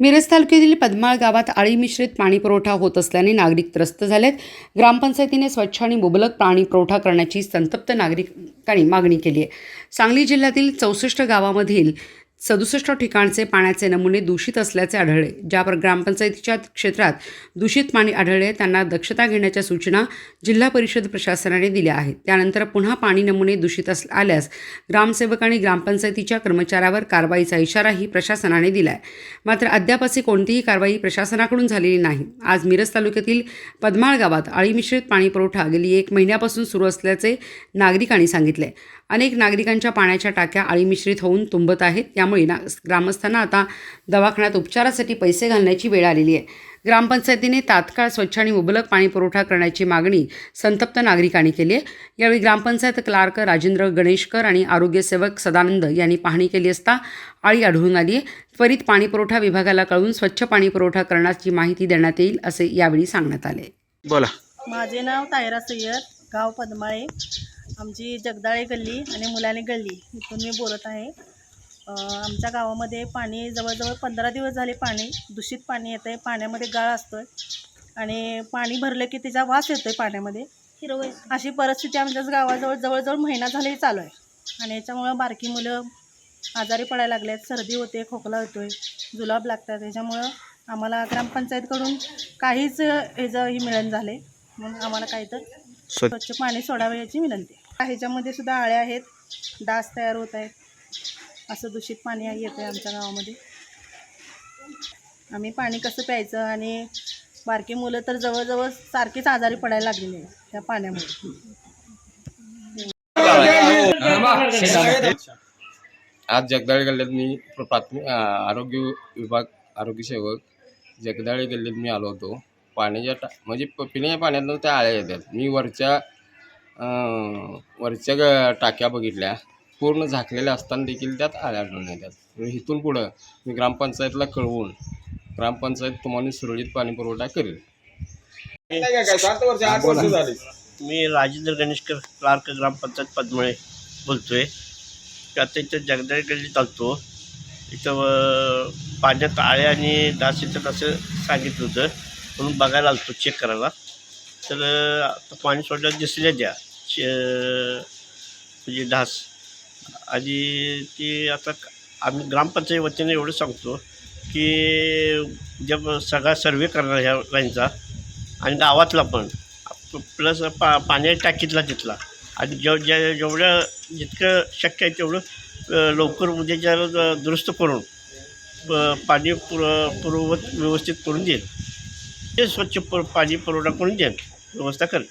मिरज तालुक्यातील पद्माळ गावात आळी मिश्रित पाणी पुरवठा होत असल्याने नागरिक त्रस्त झालेत. ग्रामपंचायतीने स्वच्छ आणि मुबलक पाणी पुरवठा करण्याची संतप्त नागरिकांनी मागणी केली आहे. सांगली जिल्ह्यातील चौसष्ट गावामधील सदुसष्ट ठिकाणचे पाण्याचे नमुने दूषित असल्याचे आढळले. ज्या ग्रामपंचायतीच्या क्षेत्रात दूषित पाणी आढळले त्यांना दक्षता घेण्याच्या सूचना जिल्हा परिषद प्रशासनाने दिल्या आहेत. त्यानंतर पुन्हा पाणी नमुने दूषित अस आल्यास ग्रामसेवक आणि ग्रामपंचायतीच्या कर्मचाऱ्यावर कारवाईचा इशाराही प्रशासनाने दिला आहे मात्र अद्याप अशी कोणतीही कारवाई प्रशासनाकडून झालेली नाही. आज मिरज तालुक्यातील पद्माळ गावात अळीमिश्रित पाणीपुरवठा पाणी पुरवठा गेली एक महिन्यापासून सुरू असल्याचे नागरिकांनी सांगितले. अनेक नागरिकांच्या पाण्याच्या टाक्या अळीमिश्रित होऊन तुंबत आहेत. त्यामुळे ना ग्रामस्थांना आता दवाखान्यात उपचारासाठी पैसे घालण्याची वेळ आलेली आहे. ग्रामपंचायतीने तात्काळ स्वच्छ आणि मुबलक पाणी पुरवठा करण्याची मागणी संतप्त नागरिकांनी केली आहे. यावेळी ग्रामपंचायत क्लार्क राजेंद्र गणेशकर आणि आरोग्यसेवक सदानंद यांनी पाहणी केली असता आळी आढळून आली आहे. त्वरित पाणी पुरवठा विभागाला कळवून स्वच्छ पाणी पुरवठा करण्याची माहिती देण्यात येईल असे यावेळी सांगण्यात आले. बोला. माझे नाव तायरा सय्यद गाव पद्माळे. आमची जगदाळे गल्ली आणि मुलाने गल्ली इथून मी बोलत आहे. आमच्या गावामध्ये पाणी जवळजवळ पंधरा दिवस झाले पाणी दूषित पाणी येतं आहे पाण्यामध्ये गाळ असतो आहे आणि पाणी भरलं की त्याचा वास येतो आहे पाण्यामध्ये अशी परिस्थिती आमच्याच गावाजवळ जवळजवळ महिना झाले चालू आहे आणि याच्यामुळं बारकी मुलं आजारी पडायला लागले आहेत सर्दी होते खोकला होतो आहे जुलाब लागतात. त्याच्यामुळं आम्हाला ग्रामपंचायतकडून काहीच ह्याचं ही मिळण झाले म्हणून आम्हाला काही तर स्वच्छ स्वच्छ पाणी सोडावे याची विनंती ह्याच्यामध्ये सुद्धा आळ्या आहेत डास तयार होत आहेत. असं दूषित पाणी येतं आहे आमच्या गावामध्ये. आम्ही पाणी कसं प्यायचं आणि बारकी मुलं तर जवळजवळ सारखीच आजारी पडायला लागलेली आहे त्या पाण्यामुळे. आज जगदाळे गल्ल्यात मी प्राथमिक आरोग्य विभाग आरोग्यसेवक जगदाळे गल्लीत मी आलो होतो. पाण्याच्या टा म्हणजे पिण्याच्या पाण्यातनं त्या आळ्या येतात. मी वरच्या वरच्या ग टाक्या बघितल्या. पूर्ण झाकलेल्या असताना देखील त्यात आळ्या आढळून येतात. इथून पुढं मी ग्रामपंचायतला कळवून ग्रामपंचायत तुम्हाला सुरळीत पाणी पुरवठा करेल. मी राजेंद्र गणेशकर क्लार्क ग्रामपंचायत पद्मळे बोलतो आहे की आता इथं जगदाळी गल्ली चालतो. इथं पाण्यात आळ्या आणि डास येतात असं सांगितलं होतं. म्हणून बघायला आलतो चेक करायला. तर पाणी सोडल्यावर दिसल्या द्या. म्हणजे डास. आणि ती आता आम्ही ग्रामपंचायत वतीने एवढं सांगतो की जब सगळा सर्वे करणार ह्या लाईनचा आणि गावातला पण प्लस पा पाण्याच्या टाकीतला तिथला. आणि जेव ज्या जेवढं जितकं शक्य आहे तेवढं लवकर म्हणजे अ, दुरुस्त करून पाणी पुर पूर्ववत व्यवस्थित करून देईल. ते स्वच्छ प पाणी पुरवठा करून देईल. व्यवस्था करेल.